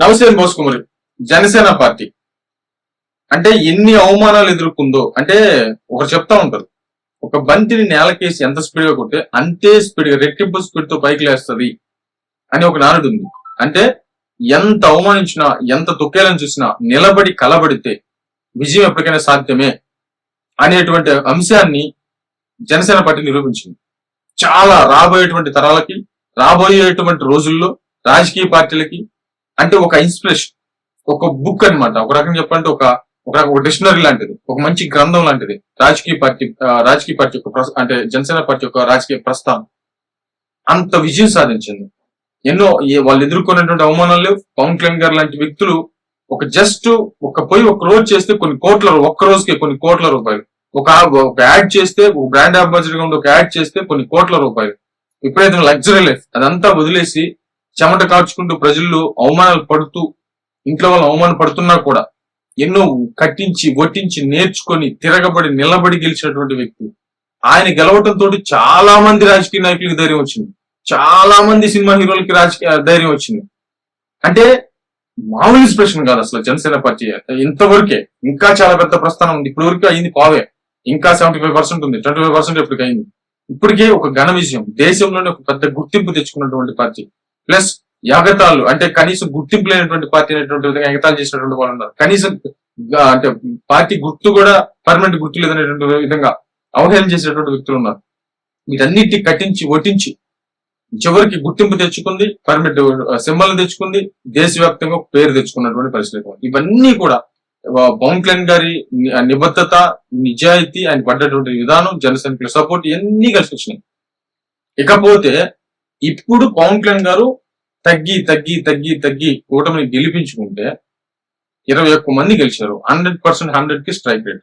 నమస్తే బోసుకుమరి జనసేన పార్టీ. అంటే ఎన్ని అవమానాలు ఎదుర్కొందో అంటే ఒకరు చెప్తా ఉంటారు. ఒక బంతిని నేలకేసి ఎంత స్పీడ్గా కొట్టే అంతే స్పీడ్గా రెట్టింపు స్పీడ్తో పైకి లేస్తుంది అని ఒక నానుడు ఉంది. అంటే ఎంత అవమానించినా ఎంత తొక్కేలని చూసినా నిలబడి కలబడితే విజయం ఎప్పటికైనా సాధ్యమే అనేటువంటి అంశాన్ని జనసేన పార్టీ నిరూపించింది. చాలా రాబోయేటువంటి తరాలకి రాబోయేటువంటి రోజుల్లో రాజకీయ పార్టీలకి అంటే ఒక ఇన్స్పిరేషన్ ఒక బుక్ అన్నమాట. ఒక రకంగా చెప్పాలంటే ఒక ఒక ఒక డిక్షనరీ లాంటిది. ఒక మంచి గ్రంథం లాంటిది. రాజకీయ పార్టీ రాజకీయ పార్టీ యొక్క అంటే జనసేన పార్టీ యొక్క రాజకీయ ప్రస్థానం. అంత విజయం సాధించింది. ఎన్నో వాళ్ళు ఎదుర్కొన్నటువంటి అవమానాలు లేవు. పవన్ కళ్యాణ్ గారు లాంటి వ్యక్తులు ఒక జస్ట్ ఒక పోయి ఒక రోజు చేస్తే కొన్ని కోట్ల ఒక్క రోజుకి కొన్ని కోట్ల రూపాయలు. ఒక ఒక యాడ్ చేస్తే ఒక బ్రాండ్ అంబాసిడర్గా ఉండి ఒక యాడ్ చేస్తే కొన్ని కోట్ల రూపాయలు. ఇప్పుడైతే లగ్జరీ లైఫ్ అదంతా వదిలేసి చెమట కాచుకుంటూ ప్రజలు అవమానాలు పడుతూ ఇంట్లో వాళ్ళు అవమాన పడుతున్నా కూడా ఎన్నో కట్టించి ఒట్టించి నేర్చుకొని తిరగబడి నిలబడి గెలిచినటువంటి వ్యక్తి. ఆయన గెలవటంతో చాలా మంది రాజకీయ నాయకులకు ధైర్యం వచ్చింది. చాలా మంది సినిమా హీరోలకి రాజకీయ ధైర్యం వచ్చింది. అంటే మామూలు ఇన్స్పిరేషన్ కాదు అసలు జనసేన పార్టీ. ఇంతవరకే ఇంకా చాలా పెద్ద ప్రస్థానం ఉంది. ఇప్పుడు వరకు అయింది పావే. ఇంకా సెవెంటీ ఫైవ్ పర్సెంట్ ఉంది. ట్వంటీ ఫైవ్ పర్సెంట్ ఇప్పటికి అయింది. ఇప్పటికే ఒక ఘన విజయం. దేశంలోనే ఒక పెద్ద గుర్తింపు తెచ్చుకున్నటువంటి పార్టీ. ప్లస్ యాగతాలు అంటే కనీసం గుర్తింపు లేనటువంటి పార్టీ అనేటువంటి విధంగా ఎగతాళు చేసినటువంటి వాళ్ళు ఉన్నారు. కనీసం అంటే పార్టీ గుర్తు కూడా పర్మనెంట్ గుర్తు లేదనేటువంటి విధంగా అవహేళన చేసినటువంటి వ్యక్తులు ఉన్నారు. వీటన్నిటి కట్టించి ఒటించి చివరికి గుర్తింపు తెచ్చుకుంది పర్మనెంట్ సింబల్ తెచ్చుకుంది దేశవ్యాప్తంగా పేరు తెచ్చుకున్నటువంటి పరిస్థితి ఇవన్నీ కూడా పవన్ కళ్యాణ్ గారి నిబద్ధత నిజాయితీ ఆయన పడ్డటువంటి విధానం జనసైనికుల సపోర్ట్ ఇవన్నీ కలిసి వచ్చినాయి. ఇకపోతే ఇప్పుడు పవన్ కళ్యాణ్ గారు తగ్గి తగ్గి తగ్గి తగ్గి కూటమిని గెలిపించుకుంటే ఇరవై ఒక్క మంది గెలిచారు. హండ్రెడ్ పర్సెంట్ హండ్రెడ్కి స్ట్రైక్ రేట్.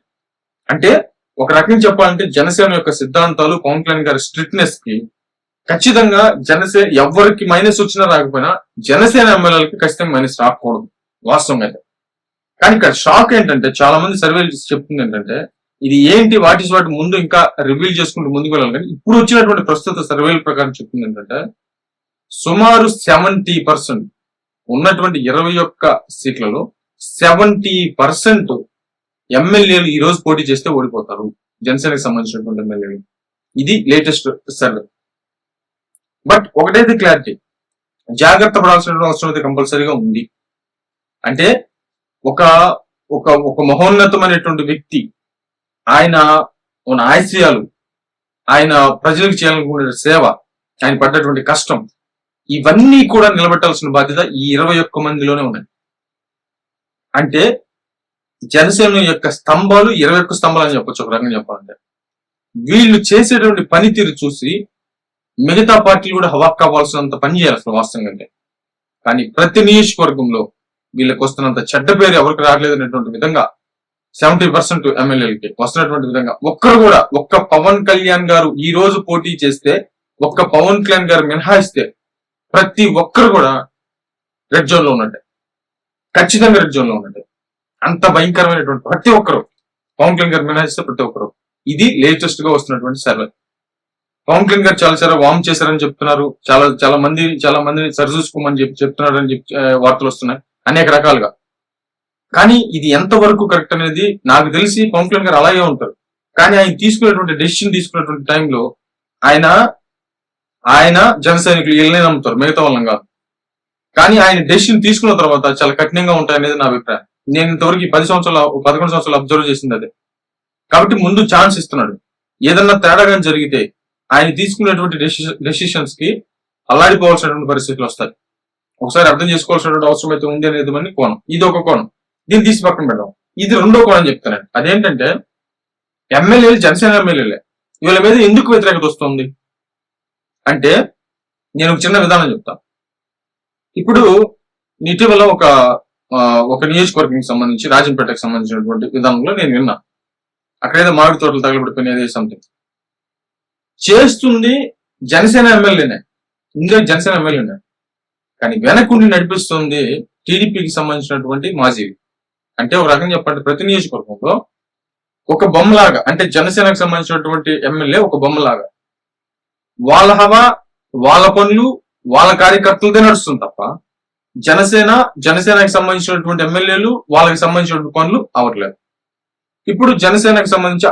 అంటే ఒక రకంగా చెప్పాలంటే జనసేన యొక్క సిద్ధాంతాలు పవన్ కళ్యాణ్ గారి స్ట్రిక్ట్నెస్కి ఖచ్చితంగా జనసేన ఎవరికి మైనస్ వచ్చినా రాకపోయినా జనసేన ఎమ్మెల్యేలకి ఖచ్చితంగా మైనస్ రాకూడదు. వాస్తవం అయితే. కానీ ఇక్కడ షాక్ ఏంటంటే చాలా మంది సర్వేలు చెప్తుంది ఏంటంటే ఇది ఏంటి వాట్ ఇస్ వాటి ముందు ఇంకా రివీల్ చేసుకుంటూ ముందుకు వెళ్ళాలి. కానీ ఇప్పుడు వచ్చినటువంటి ప్రస్తుత సర్వేల ప్రకారం చెప్తుంది ఏంటంటే సుమారు సెవెంటీ పర్సెంట్ ఉన్నటువంటి ఇరవై ఒక్క సీట్లలో సెవెంటీ పర్సెంట్ ఎమ్మెల్యేలు ఈ రోజు పోటీ చేస్తే ఓడిపోతారు. జనసేనకి సంబంధించినటువంటి ఎమ్మెల్యేలు. ఇది లేటెస్ట్ సర్వే బట్ ఒకటైతే క్లారిటీ జాగ్రత్త పడాల్సిన అవసరం అయితే కంపల్సరీగా ఉంది. అంటే ఒక ఒక ఒక మహోన్నతమైనటువంటి వ్యక్తి ఆయన ఉన్న ఆశయాలు ఆయన ప్రజలకు చేయాలనుకునే సేవ ఆయన పడ్డటువంటి కష్టం ఇవన్నీ కూడా నిలబెట్టాల్సిన బాధ్యత ఈ ఇరవై ఒక్క మందిలోనే ఉన్నాయి అంటే జనసేన యొక్క స్తంభాలు ఇరవై ఒక్క స్తంభాలు అని చెప్పొచ్చు ఒక రకంగా చెప్పాలంటే. వీళ్ళు చేసేటువంటి పనితీరు చూసి మిగతా పార్టీలు కూడా హవాక్ కావాల్సినంత పని చేయాలి అసలు వాస్తవంగా అంటే. కానీ ప్రతి నియోజకవర్గంలో వీళ్ళకి వస్తున్నంత చెడ్డ పేరు ఎవరికి రావట్లేదు అనేటువంటి విధంగా సెవెంటీ పర్సెంట్ ఎమ్మెల్యేలకి వస్తున్నటువంటి విధంగా. ఒక్కరు కూడా ఒక్క పవన్ కళ్యాణ్ గారు ఈ రోజు పోటీ చేస్తే ఒక్క పవన్ కళ్యాణ్ గారు మినహాయిస్తే ప్రతి ఒక్కరు కూడా రెడ్ జోన్లో ఉన్నట్టే. ఖచ్చితంగా రెడ్ జోన్లో ఉన్నట్టే. అంత భయంకరమైనటువంటి ప్రతి ఒక్కరు పవన్ కళ్యాణ్ గారు మినహాయిస్తే ప్రతి ఒక్కరు. ఇది లేటెస్ట్గా వస్తున్నటువంటి సర్వే పవన్ కళ్యాణ్ గారు చాలా సార్ వామ్ చేశారని చెప్తున్నారు. చాలా చాలా మంది చాలా మందిని సరిచూసుకోమని చెప్పి చెప్తున్నారు అని చెప్పి వార్తలు వస్తున్నాయి. అనేక రకాలుగా. కానీ ఇది ఎంతవరకు కరెక్ట్ అనేది నాకు తెలిసి పవన్ కళ్యాణ్ గారు అలాగే ఉంటారు. కానీ ఆయన తీసుకునేటువంటి డెసిషన్ తీసుకునేటువంటి టైంలో ఆయన ఆయన జన సైనికులు వీళ్ళనే నమ్ముతారు మిగతా వాళ్ళని కాదు. కానీ ఆయన డెసిషన్ తీసుకున్న తర్వాత చాలా కఠినంగా ఉంటాయి అనేది నా అభిప్రాయం. నేను ఇంతవరకు ఈ పది సంవత్సరాలు పదకొండు సంవత్సరాలు అబ్జర్వ్ చేసింది అదే. కాబట్టి ముందు ఛాన్స్ ఇస్తున్నాడు. ఏదన్నా తేడాగా జరిగితే ఆయన తీసుకునేటువంటి డెసిషన్స్కి అల్లాడిపోవాల్సినటువంటి పరిస్థితులు వస్తాయి. ఒకసారి అర్థం చేసుకోవాల్సినటువంటి అవసరం అయితే ఉంది అనేది మన కోణం. ఇది ఒక కోణం. దీన్ని తీసి పక్కన పెడదాం ఇది రెండో కోణం చెప్తున్నాను. అదేంటంటే ఎమ్మెల్యేలు జనసేన ఎమ్మెల్యేలే వీళ్ళ మీద ఎందుకు వ్యతిరేకత వస్తుంది? అంటే నేను ఒక చిన్న విధానం చెప్తా. ఇప్పుడు ఇటీవల ఒక ఒక నియోజకవర్గానికి సంబంధించి రాజంపేటకు సంబంధించినటువంటి విధానంలో నేను విన్నా. అక్కడేదో మామిడి తోటలు తగలబడిపోయినది సంథింగ్ చేస్తుంది జనసేన ఎమ్మెల్యేనే. ఇందులో జనసేన ఎమ్మెల్యేనే. కానీ వెనకుండి నడిపిస్తుంది టీడీపీకి సంబంధించినటువంటి మాజీ అంటే ఒక రకంగా చెప్పండి ప్రతి నియోజకవర్గంలో ఒక బొమ్మలాగా అంటే జనసేనకు సంబంధించినటువంటి ఎమ్మెల్యే ఒక బొమ్మలాగా. వాళ్ళ హవా వాళ్ళ పనులు వాళ్ళ కార్యకర్తలతో నడుస్తుంది తప్ప జనసేన జనసేనకి సంబంధించినటువంటి ఎమ్మెల్యేలు వాళ్ళకి సంబంధించినటువంటి పనులు అవ్వట్లేదు. ఇప్పుడు జనసేనకి సంబంధించి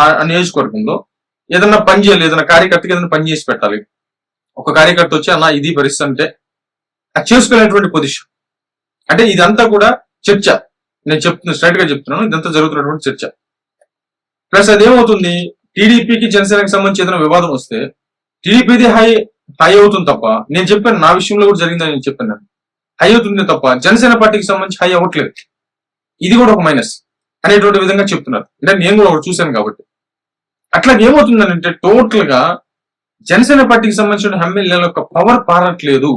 ఆ నియోజకవర్గంలో ఏదైనా పని చేయాలి ఏదైనా కార్యకర్తకి ఏదైనా పని చేసి పెట్టాలి. ఒక కార్యకర్త వచ్చి అన్న ఇది పరిస్థితి అంటే అది చేసుకునేటువంటి పొజిషన్ అంటే ఇదంతా కూడా చర్చ. నేను చెప్తున్నా స్ట్రైట్గా చెప్తున్నాను ఇదంతా జరుగుతున్నటువంటి చర్చ. ప్లస్ అదేమవుతుంది టీడీపీకి జనసేనకి సంబంధించి ఏదైనా వివాదం వస్తే టీడీపీది హై హై అవుతుంది తప్ప నేను చెప్పాను నా విషయంలో కూడా జరిగిందని నేను చెప్పాను హై అవుతుంది తప్ప జనసేన పార్టీకి సంబంధించి హై అవ్వట్లేదు. ఇది కూడా ఒక మైనస్ అనేటువంటి విధంగా చెప్తున్నారు. అంటే నేను కూడా ఒకటి చూశాను కాబట్టి. అట్లా ఏమవుతుందంటే టోటల్గా జనసేన పార్టీకి సంబంధించిన ఎమ్మెల్యేల యొక్క పవర్ పారట్లేదు.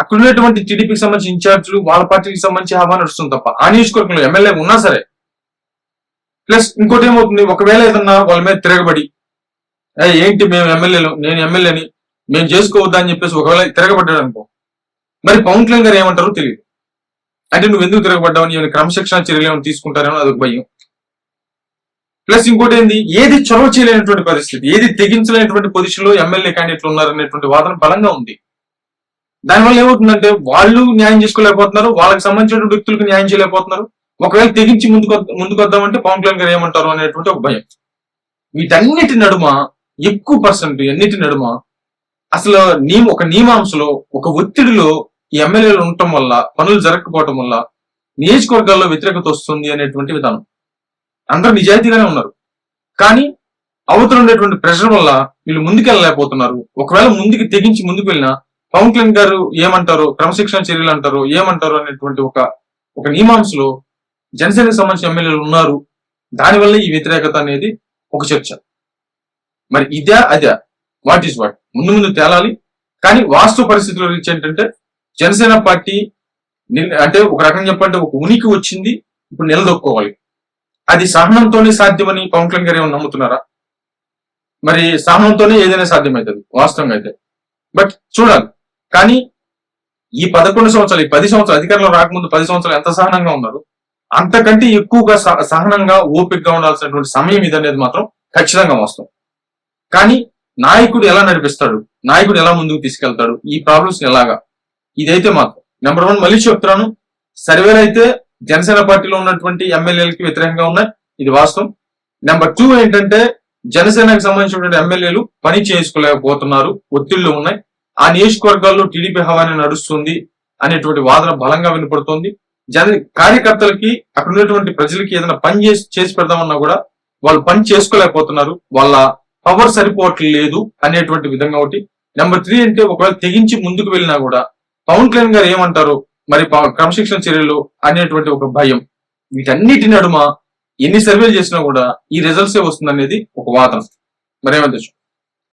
అక్కడ ఉన్నటువంటి టీడీపీకి సంబంధించిన ఇన్ఛార్జ్లు వాళ్ళ పార్టీకి సంబంధించి హవా నడుస్తుంది తప్ప ఆ నియోజకవర్గంలో ఎమ్మెల్యే ఉన్నా సరే. ప్లస్ ఇంకోటి ఏమవుతుంది? ఒకవేళ ఏదన్నా వాళ్ళ మీద తిరగబడి ఏంటి మేము ఎమ్మెల్యేలు నేను ఎమ్మెల్యేని మేము చేసుకోవద్దా అని చెప్పేసి ఒకవేళ తిరగబడ్డాడు అనుకో మరి పవన్ కళ్యాణ్ గారు ఏమంటారో తెలియదు. అంటే నువ్వు ఎందుకు తిరగబడ్డావు ఏమైనా క్రమశిక్షణ చర్యలు ఏమైనా తీసుకుంటారేమో అదొక భయం. ప్లస్ ఇంకోటి ఏంది? ఏది చొరవ చేయలేనటువంటి పరిస్థితి ఏది తెగించలేనటువంటి పొజిషన్లో ఎమ్మెల్యే క్యాండిడేట్లు ఉన్నారనేటువంటి వాదన బలంగా ఉంది. దానివల్ల ఏమవుతుందంటే వాళ్ళు న్యాయం చేసుకోలేకపోతున్నారు వాళ్ళకి సంబంధించిన వ్యక్తులకు న్యాయం చేయలేకపోతున్నారు. ఒకవేళ తెగించి ముందుకు ముందుకు వద్దామంటే పవన్ కళ్యాణ్ గారు ఏమంటారు అనేటువంటి ఒక భయం. వీటన్నిటి నడుమ ఎక్కువ పర్సెంట్ అన్నిటి నడుమ అసలు నియమ ఒక నియమాంశలో ఒక ఒత్తిడిలో ఈ ఎమ్మెల్యేలు ఉండటం వల్ల పనులు జరగకపోవటం వల్ల నియోజకవర్గాల్లో వ్యతిరేకత వస్తుంది అనేటువంటి విధానం. అందరూ నిజాయితీగానే ఉన్నారు. కానీ అవతల ఉండేటువంటి ప్రెషర్ వల్ల వీళ్ళు ముందుకెళ్ళలేకపోతున్నారు. ఒకవేళ ముందుకు తెగించి ముందుకు వెళ్ళినా పవన్ కళ్యాణ్ గారు ఏమంటారు? క్రమశిక్షణ చర్యలు అంటారు? ఏమంటారు అనేటువంటి ఒక ఒక నియమాంశలో జనసేనకు సంబంధించిన ఎమ్మెల్యేలు ఉన్నారు. దానివల్ల ఈ వ్యతిరేకత అనేది ఒక చర్చ. మరి ఇదే అదే. What is what? ముందు ముందు తేలాలి. కానీ వాస్తవ పరిస్థితుల్లో రీచ్ ఏంటంటే జనసేన పార్టీ అంటే ఒక రకంగా చెప్పంటే ఒక ఉనికి వచ్చింది. ఇప్పుడు నిలదొక్కోవాలి అది సహనంతోనే సాధ్యమని పవన్ కళ్యాణ్ గారు ఏమైనా నమ్ముతున్నారా? మరి సహనంతోనే ఏదైనా సాధ్యమవుతుంది. వాస్తవంగా అయితే. బట్ చూడాలి. కానీ ఈ పదకొండు సంవత్సరాలు ఈ పది సంవత్సరాలు అధికారంలో రాకముందు పది సంవత్సరాలు ఎంత సహనంగా ఉన్నారు? అంతకంటే ఎక్కువగా సహ- సహనంగా ఓపికగా ఉండాల్సినటువంటి సమయం ఇది అనేది మాత్రం ఖచ్చితంగా వస్తాం కానీ నాయకుడు ఎలా నడిపిస్తాడు? నాయకుడు ఎలా ముందుకు తీసుకెళ్తాడు? ఈ ప్రాబ్లమ్స్ ఎలాగా? ఇదైతే మాత్రం నెంబర్ వన్ మళ్ళీ చెప్తున్నాను. సర్వేలు అయితే జనసేన పార్టీలో ఉన్నటువంటి ఎమ్మెల్యేలకి వ్యతిరేకంగా ఉన్నాయి. ఇది వాస్తవం. నెంబర్ టూ ఏంటంటే జనసేనకు సంబంధించినటువంటి ఎమ్మెల్యేలు పని చేసుకోలేకపోతున్నారు. ఒత్తిళ్ళు ఉన్నాయి. ఆ నియోజకవర్గాల్లో టీడీపీ హవానే నడుస్తుంది అనేటువంటి వాదన బలంగా వినపడుతోంది. జన కార్యకర్తలకి అక్కడ ఉన్నటువంటి ప్రజలకి ఏదైనా పని చేసి చేసి పెడదామన్నా కూడా వాళ్ళు పని చేసుకోలేకపోతున్నారు. వాళ్ళ పవర్ సరిపోవట్లేదు అనేటువంటి విధంగా ఒకటి. నెంబర్ త్రీ అంటే ఒకవేళ తెగించి ముందుకు వెళ్ళినా కూడా పవన్ కళ్యాణ్ గారు ఏమంటారు? మరి క్రమశిక్షణ చర్యలు అనేటువంటి ఒక భయం. వీటన్నిటి నడుమ ఎన్ని సర్వేలు చేసినా కూడా ఈ రిజల్ట్సే వస్తుంది అనేది ఒక వాదన. మరేమంటే